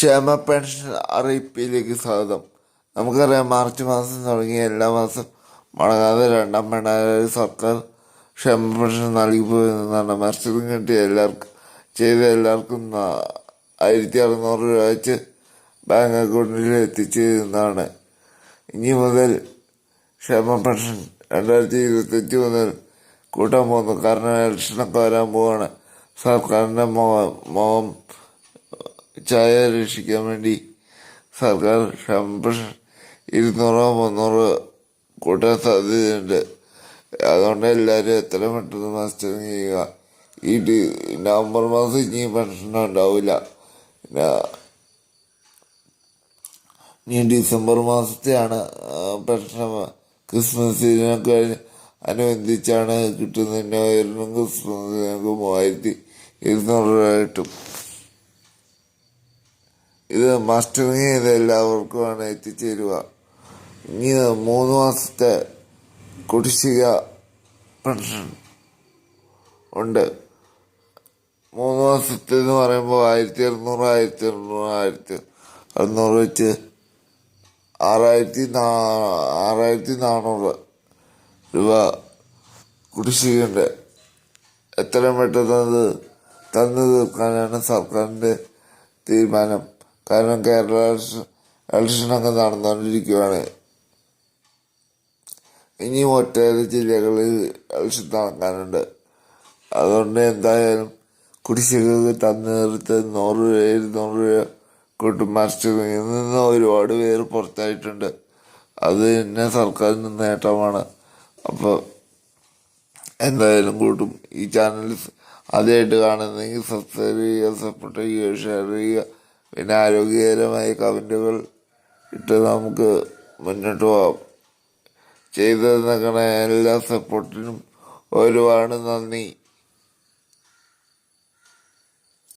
ക്ഷേമ പെൻഷൻ അറിയിപ്പിലേക്ക് സ്വാഗതം. നമുക്കറിയാം മാർച്ച് മാസം തുടങ്ങി എല്ലാ മാസം മുടങ്ങാതെ രണ്ടാം പിണറായി സർക്കാർ ക്ഷേമ പെൻഷൻ നൽകി പോയിരുന്നതാണ് മത്സരം കിട്ടിയ എല്ലാവർക്കും ചെയ്ത എല്ലാവർക്കും ആയിരത്തി അറുന്നൂറ് രൂപ വെച്ച് ബാങ്ക് അക്കൗണ്ടിൽ എത്തിച്ചിരുന്നതാണ്. ഇനി മുതൽ ക്ഷേമ പെൻഷൻ രണ്ടായിരത്തി ഇരുപത്തഞ്ച് മുതൽ കൂട്ടാൻ പോകുന്നു. കാരണം ഇലക്ഷനൊക്കെ വരാൻ പോവാണ്. സർക്കാരിന്റെ മുഖം മുഖം ചായ രക്ഷിക്കാൻ വേണ്ടി സർക്കാർ പെൻഷൻ ഇരുന്നൂറോ മുന്നൂറോ കൂട്ടാൻ സാധ്യതയുണ്ട്. അതുകൊണ്ട് എല്ലാവരും എത്ര പെട്ടെന്ന് മസ്റ്ററിങ് ചെയ്യുക? ഈ നവംബർ മാസം ഇനി പെൻഷൻ ഉണ്ടാവില്ല. ഇനി ഡിസംബർ മാസത്തെയാണ് പെൻഷൻ ക്രിസ്മസ് ക്രിസ്മസിനൊക്കെ അനുബന്ധിച്ചാണ് കിട്ടുന്നതിന് ക്രിസ്മസ് ക്രിസ്മസിനൊക്കെ മൂവായിരത്തി ഇരുന്നൂറ് രൂപ കിട്ടും. ഇത് മസ്റ്ററിങ് ചെയ്ത എല്ലാവർക്കുമാണ് എത്തിച്ചേരുക. ഇനി മൂന്ന് മാസത്തെ കുടിശ്ശിക പെൻഷൻ ഉണ്ട്. മൂന്ന് മാസത്തെ എന്ന് പറയുമ്പോൾ ആയിരത്തി അറുന്നൂറ് ആയിരത്തി അറുന്നൂറ് ആയിരത്തി അറുന്നൂറ് വെച്ച് ആറായിരത്തി നാ ആറായിരത്തി നാനൂറ് രൂപ കുടിശ്ശികയുണ്ട്. എത്രയും പെട്ടെന്ന് അത് തന്നു തീർക്കാനാണ് സർക്കാരിന്റെ തീരുമാനം. കാരണം കേരള ഇലക്ഷനൊക്കെ നടന്നുകൊണ്ടിരിക്കുകയാണ് ഇനിയും ഒട്ടേറെ ജില്ലകളിൽ ഇലക്ഷൻ നടക്കാനുണ്ട്. അതുകൊണ്ട് എന്തായാലും കുടിശ്ശികൾക്ക് തന്നേർത്ത് നൂറ് രൂപ ഇരുന്നൂറ് രൂപ കൂട്ടും മാസ്റ്ററിൽ നിന്ന് ഒരുപാട് പേര് പുറത്തായിട്ടുണ്ട്. അത് തന്നെ സർക്കാരിന് നേട്ടമാണ്. അപ്പോൾ എന്തായാലും കൂട്ടും. ഈ ചാനൽ ആദ്യമായിട്ട് കാണുന്നെങ്കിൽ സബ്സ്ക്രൈബ് ചെയ്യുക സപ്പോർട്ട് ചെയ്യുക ഷെയർ ചെയ്യുക. പിന്നെ ആരോഗ്യകരമായ കമന്റുകൾ ഇട്ട് നമുക്ക് മുന്നോട്ട് പോവാം. ചെയ്തു നിൽക്കണ എല്ലാ സപ്പോർട്ടിനും ഒരുപാട് നന്ദി.